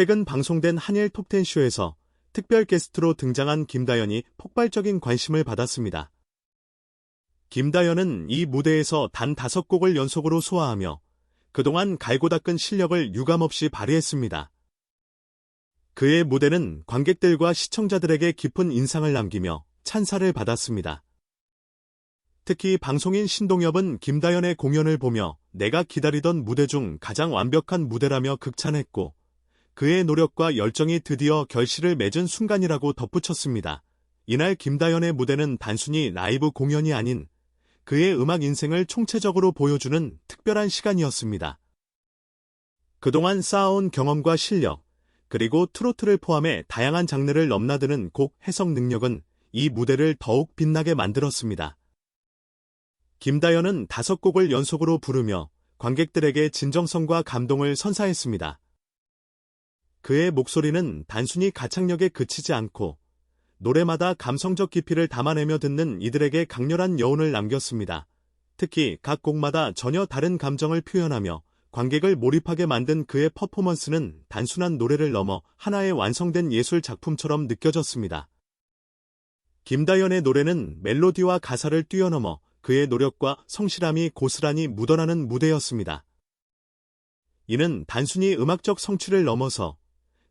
최근 방송된 한일 톱텐 쇼에서 특별 게스트로 등장한 김다연이 폭발적인 관심을 받았습니다. 김다연은 이 무대에서 단 다섯 곡을 연속으로 소화하며 그동안 갈고 닦은 실력을 유감없이 발휘했습니다. 그의 무대는 관객들과 시청자들에게 깊은 인상을 남기며 찬사를 받았습니다. 특히 방송인 신동엽은 김다연의 공연을 보며 내가 기다리던 무대 중 가장 완벽한 무대라며 극찬했고 그의 노력과 열정이 드디어 결실을 맺은 순간이라고 덧붙였습니다. 이날 김다연의 무대는 단순히 라이브 공연이 아닌 그의 음악 인생을 총체적으로 보여주는 특별한 시간이었습니다. 그동안 쌓아온 경험과 실력, 그리고 트로트를 포함해 다양한 장르를 넘나드는 곡 해석 능력은 이 무대를 더욱 빛나게 만들었습니다. 김다연은 다섯 곡을 연속으로 부르며 관객들에게 진정성과 감동을 선사했습니다. 그의 목소리는 단순히 가창력에 그치지 않고 노래마다 감성적 깊이를 담아내며 듣는 이들에게 강렬한 여운을 남겼습니다. 특히 각 곡마다 전혀 다른 감정을 표현하며 관객을 몰입하게 만든 그의 퍼포먼스는 단순한 노래를 넘어 하나의 완성된 예술 작품처럼 느껴졌습니다. 김다연의 노래는 멜로디와 가사를 뛰어넘어 그의 노력과 성실함이 고스란히 묻어나는 무대였습니다. 이는 단순히 음악적 성취를 넘어서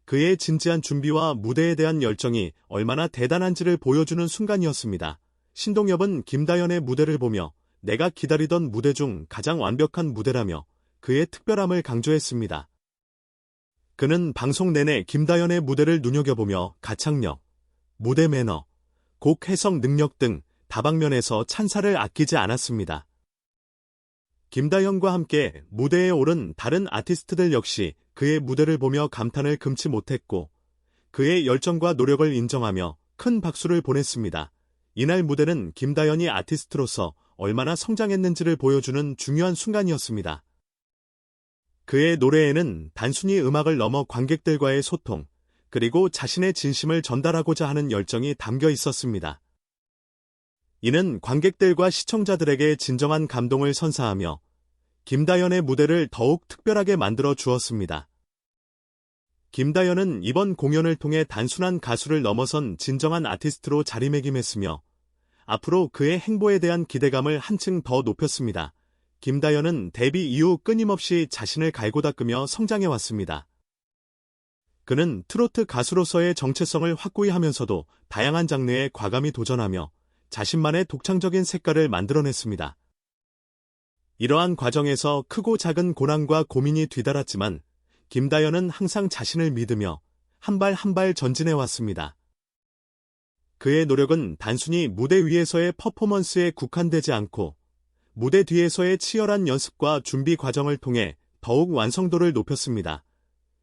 그의 진지한 준비와 무대에 대한 열정이 얼마나 대단한지를 보여주는 순간이었습니다. 신동엽은 김다연의 무대를 보며 내가 기다리던 무대 중 가장 완벽한 무대라며 그의 특별함을 강조했습니다. 그는 방송 내내 김다연의 무대를 눈여겨보며 가창력, 무대 매너, 곡 해석 능력 등 다방면에서 찬사를 아끼지 않았습니다. 김다현과 함께 무대에 오른 다른 아티스트들 역시 그의 무대를 보며 감탄을 금치 못했고 그의 열정과 노력을 인정하며 큰 박수를 보냈습니다. 이날 무대는 김다현이 아티스트로서 얼마나 성장했는지를 보여주는 중요한 순간이었습니다. 그의 노래에는 단순히 음악을 넘어 관객들과의 소통, 그리고 자신의 진심을 전달하고자 하는 열정이 담겨 있었습니다. 이는 관객들과 시청자들에게 진정한 감동을 선사하며 김다연의 무대를 더욱 특별하게 만들어 주었습니다. 김다연은 이번 공연을 통해 단순한 가수를 넘어선 진정한 아티스트로 자리매김했으며 앞으로 그의 행보에 대한 기대감을 한층 더 높였습니다. 김다연은 데뷔 이후 끊임없이 자신을 갈고 닦으며 성장해왔습니다. 그는 트로트 가수로서의 정체성을 확고히 하면서도 다양한 장르에 과감히 도전하며 자신만의 독창적인 색깔을 만들어냈습니다. 이러한 과정에서 크고 작은 고난과 고민이 뒤달았지만 김다연은 항상 자신을 믿으며 한 발 한 발 전진해 왔습니다. 그의 노력은 단순히 무대 위에서의 퍼포먼스에 국한되지 않고 무대 뒤에서의 치열한 연습과 준비 과정을 통해 더욱 완성도를 높였습니다.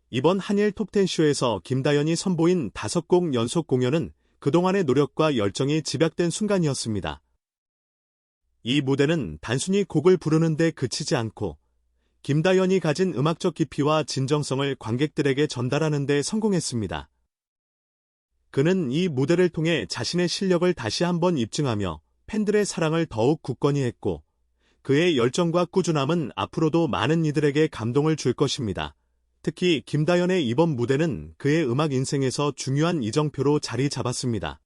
이번 한일 톱텐쇼에서 김다연이 선보인 다섯 곡 연속 공연은 그동안의 노력과 열정이 집약된 순간이었습니다. 이 무대는 단순히 곡을 부르는 데 그치지 않고 김다연이 가진 음악적 깊이와 진정성을 관객들에게 전달하는 데 성공했습니다. 그는 이 무대를 통해 자신의 실력을 다시 한번 입증하며 팬들의 사랑을 더욱 굳건히 했고 그의 열정과 꾸준함은 앞으로도 많은 이들에게 감동을 줄 것입니다. 특히 김다연의 이번 무대는 그의 음악 인생에서 중요한 이정표로 자리 잡았습니다.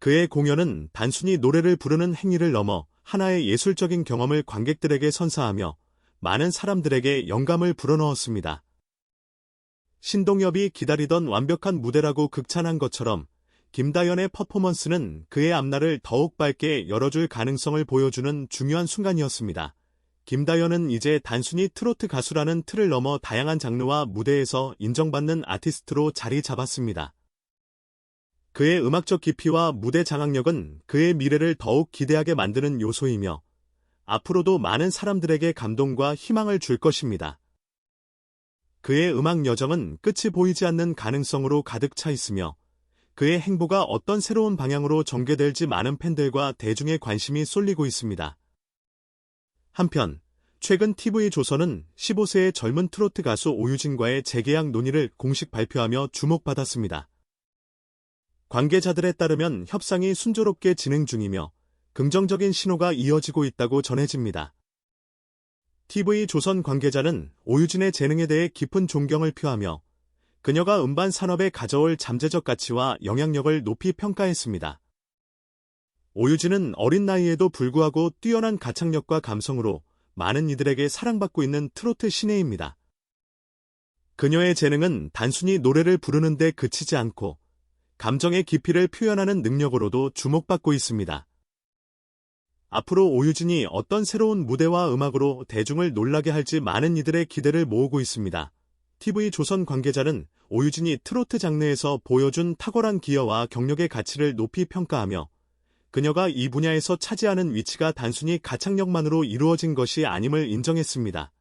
그의 공연은 단순히 노래를 부르는 행위를 넘어 하나의 예술적인 경험을 관객들에게 선사하며 많은 사람들에게 영감을 불어넣었습니다. 신동엽이 기다리던 완벽한 무대라고 극찬한 것처럼 김다연의 퍼포먼스는 그의 앞날을 더욱 밝게 열어줄 가능성을 보여주는 중요한 순간이었습니다. 김다연은 이제 단순히 트로트 가수라는 틀을 넘어 다양한 장르와 무대에서 인정받는 아티스트로 자리 잡았습니다. 그의 음악적 깊이와 무대 장악력은 그의 미래를 더욱 기대하게 만드는 요소이며 앞으로도 많은 사람들에게 감동과 희망을 줄 것입니다. 그의 음악 여정은 끝이 보이지 않는 가능성으로 가득 차 있으며 그의 행보가 어떤 새로운 방향으로 전개될지 많은 팬들과 대중의 관심이 쏠리고 있습니다. 한편 최근 TV조선은 15세의 젊은 트로트 가수 오유진과의 재계약 논의를 공식 발표하며 주목받았습니다. 관계자들에 따르면 협상이 순조롭게 진행 중이며 긍정적인 신호가 이어지고 있다고 전해집니다. TV조선 관계자는 오유진의 재능에 대해 깊은 존경을 표하며 그녀가 음반 산업에 가져올 잠재적 가치와 영향력을 높이 평가했습니다. 오유진은 어린 나이에도 불구하고 뛰어난 가창력과 감성으로 많은 이들에게 사랑받고 있는 트로트 신예입니다. 그녀의 재능은 단순히 노래를 부르는데 그치지 않고 감정의 깊이를 표현하는 능력으로도 주목받고 있습니다. 앞으로 오유진이 어떤 새로운 무대와 음악으로 대중을 놀라게 할지 많은 이들의 기대를 모으고 있습니다. TV 조선 관계자는 오유진이 트로트 장르에서 보여준 탁월한 기여와 경력의 가치를 높이 평가하며 그녀가 이 분야에서 차지하는 위치가 단순히 가창력만으로 이루어진 것이 아님을 인정했습니다.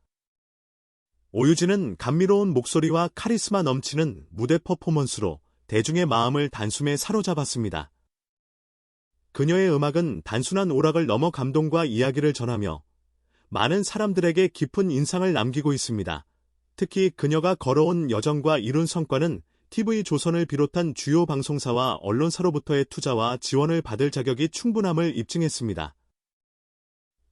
오유진은 감미로운 목소리와 카리스마 넘치는 무대 퍼포먼스로 대중의 마음을 단숨에 사로잡았습니다. 그녀의 음악은 단순한 오락을 넘어 감동과 이야기를 전하며 많은 사람들에게 깊은 인상을 남기고 있습니다. 특히 그녀가 걸어온 여정과 이룬 성과는 TV조선을 비롯한 주요 방송사와 언론사로부터의 투자와 지원을 받을 자격이 충분함을 입증했습니다.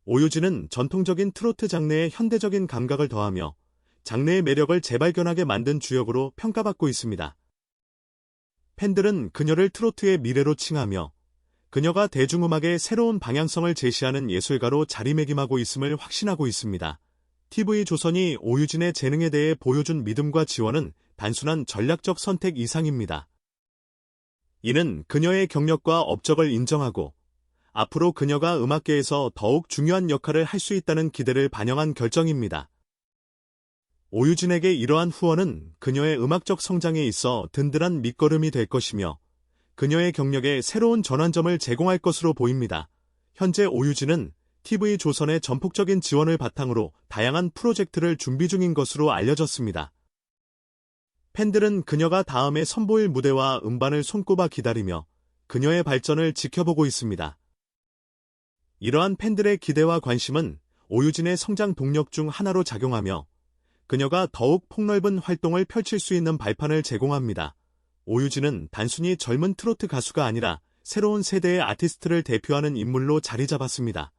오유진은 전통적인 트로트 장르의 현대적인 감각을 더하며 장르의 매력을 재발견하게 만든 주역으로 평가받고 있습니다. 팬들은 그녀를 트로트의 미래로 칭하며 그녀가 대중음악의 새로운 방향성을 제시하는 예술가로 자리매김하고 있음을 확신하고 있습니다. TV조선이 오유진의 재능에 대해 보여준 믿음과 지원은 단순한 전략적 선택 이상입니다. 이는 그녀의 경력과 업적을 인정하고 앞으로 그녀가 음악계에서 더욱 중요한 역할을 할 수 있다는 기대를 반영한 결정입니다. 오유진에게 이러한 후원은 그녀의 음악적 성장에 있어 든든한 밑거름이 될 것이며 그녀의 경력에 새로운 전환점을 제공할 것으로 보입니다. 현재 오유진은 TV조선의 전폭적인 지원을 바탕으로 다양한 프로젝트를 준비 중인 것으로 알려졌습니다. 팬들은 그녀가 다음에 선보일 무대와 음반을 손꼽아 기다리며 그녀의 발전을 지켜보고 있습니다. 이러한 팬들의 기대와 관심은 오유진의 성장 동력 중 하나로 작용하며 그녀가 더욱 폭넓은 활동을 펼칠 수 있는 발판을 제공합니다. 오유진은 단순히 젊은 트로트 가수가 아니라 새로운 세대의 아티스트를 대표하는 인물로 자리 잡았습니다.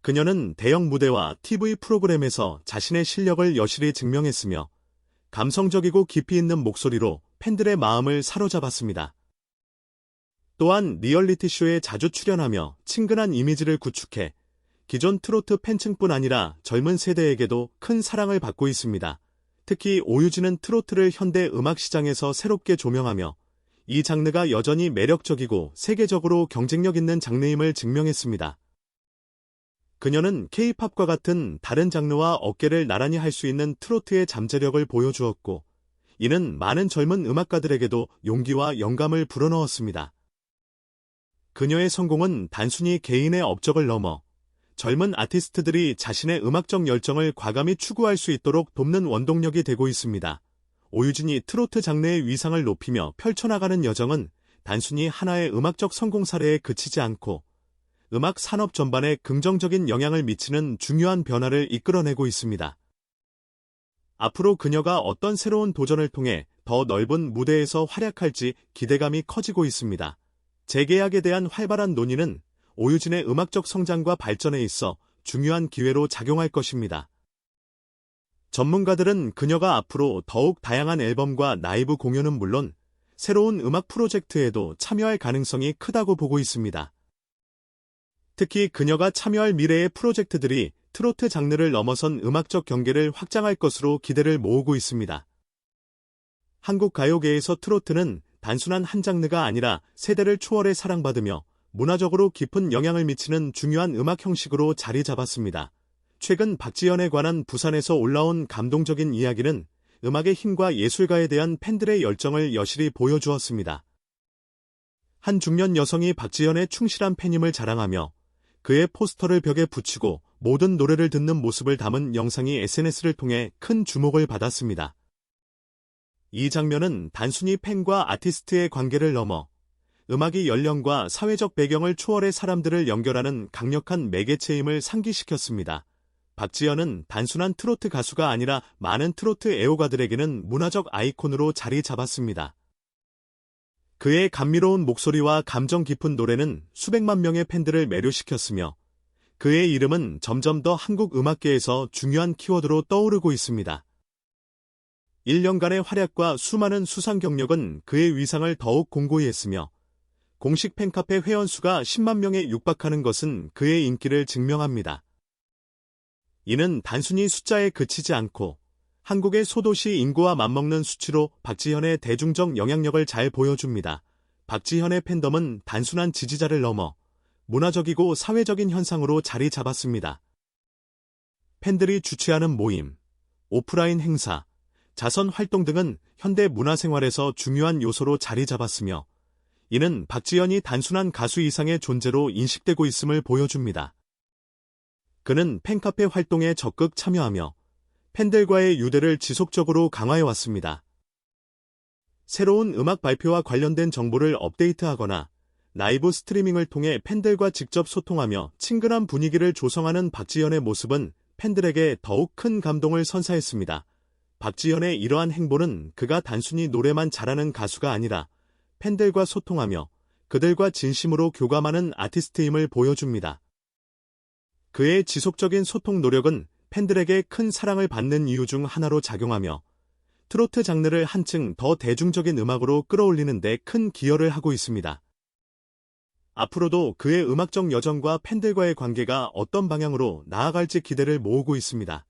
그녀는 대형 무대와 TV 프로그램에서 자신의 실력을 여실히 증명했으며 감성적이고 깊이 있는 목소리로 팬들의 마음을 사로잡았습니다. 또한 리얼리티쇼에 자주 출연하며 친근한 이미지를 구축해 기존 트로트 팬층뿐 아니라 젊은 세대에게도 큰 사랑을 받고 있습니다. 특히 오유진은 트로트를 현대 음악 시장에서 새롭게 조명하며 이 장르가 여전히 매력적이고 세계적으로 경쟁력 있는 장르임을 증명했습니다. 그녀는 케이팝과 같은 다른 장르와 어깨를 나란히 할 수 있는 트로트의 잠재력을 보여주었고, 이는 많은 젊은 음악가들에게도 용기와 영감을 불어넣었습니다. 그녀의 성공은 단순히 개인의 업적을 넘어 젊은 아티스트들이 자신의 음악적 열정을 과감히 추구할 수 있도록 돕는 원동력이 되고 있습니다. 오유진이 트로트 장르의 위상을 높이며 펼쳐나가는 여정은 단순히 하나의 음악적 성공 사례에 그치지 않고 음악 산업 전반에 긍정적인 영향을 미치는 중요한 변화를 이끌어내고 있습니다. 앞으로 그녀가 어떤 새로운 도전을 통해 더 넓은 무대에서 활약할지 기대감이 커지고 있습니다. 재계약에 대한 활발한 논의는 오유진의 음악적 성장과 발전에 있어 중요한 기회로 작용할 것입니다. 전문가들은 그녀가 앞으로 더욱 다양한 앨범과 라이브 공연은 물론 새로운 음악 프로젝트에도 참여할 가능성이 크다고 보고 있습니다. 특히 그녀가 참여할 미래의 프로젝트들이 트로트 장르를 넘어선 음악적 경계를 확장할 것으로 기대를 모으고 있습니다. 한국 가요계에서 트로트는 단순한 한 장르가 아니라 세대를 초월해 사랑받으며 문화적으로 깊은 영향을 미치는 중요한 음악 형식으로 자리 잡았습니다. 최근 박지연에 관한 부산에서 올라온 감동적인 이야기는 음악의 힘과 예술가에 대한 팬들의 열정을 여실히 보여주었습니다. 한 중년 여성이 박지연의 충실한 팬임을 자랑하며 그의 포스터를 벽에 붙이고 모든 노래를 듣는 모습을 담은 영상이 SNS를 통해 큰 주목을 받았습니다. 이 장면은 단순히 팬과 아티스트의 관계를 넘어 음악이 연령과 사회적 배경을 초월해 사람들을 연결하는 강력한 매개체임을 상기시켰습니다. 박지연은 단순한 트로트 가수가 아니라 많은 트로트 애호가들에게는 문화적 아이콘으로 자리 잡았습니다. 그의 감미로운 목소리와 감정 깊은 노래는 수백만 명의 팬들을 매료시켰으며 그의 이름은 점점 더 한국 음악계에서 중요한 키워드로 떠오르고 있습니다. 1년간의 활약과 수많은 수상 경력은 그의 위상을 더욱 공고히 했으며 공식 팬카페 회원수가 10만 명에 육박하는 것은 그의 인기를 증명합니다. 이는 단순히 숫자에 그치지 않고 한국의 소도시 인구와 맞먹는 수치로 박지현의 대중적 영향력을 잘 보여줍니다. 박지현의 팬덤은 단순한 지지자를 넘어 문화적이고 사회적인 현상으로 자리 잡았습니다. 팬들이 주최하는 모임, 오프라인 행사, 자선 활동 등은 현대 문화생활에서 중요한 요소로 자리 잡았으며 이는 박지현이 단순한 가수 이상의 존재로 인식되고 있음을 보여줍니다. 그는 팬카페 활동에 적극 참여하며 팬들과의 유대를 지속적으로 강화해왔습니다. 새로운 음악 발표와 관련된 정보를 업데이트하거나 라이브 스트리밍을 통해 팬들과 직접 소통하며 친근한 분위기를 조성하는 박지현의 모습은 팬들에게 더욱 큰 감동을 선사했습니다. 박지현의 이러한 행보는 그가 단순히 노래만 잘하는 가수가 아니라 팬들과 소통하며 그들과 진심으로 교감하는 아티스트임을 보여줍니다. 그의 지속적인 소통 노력은 팬들에게 큰 사랑을 받는 이유 중 하나로 작용하며 트로트 장르를 한층 더 대중적인 음악으로 끌어올리는 데 큰 기여를 하고 있습니다. 앞으로도 그의 음악적 여정과 팬들과의 관계가 어떤 방향으로 나아갈지 기대를 모으고 있습니다.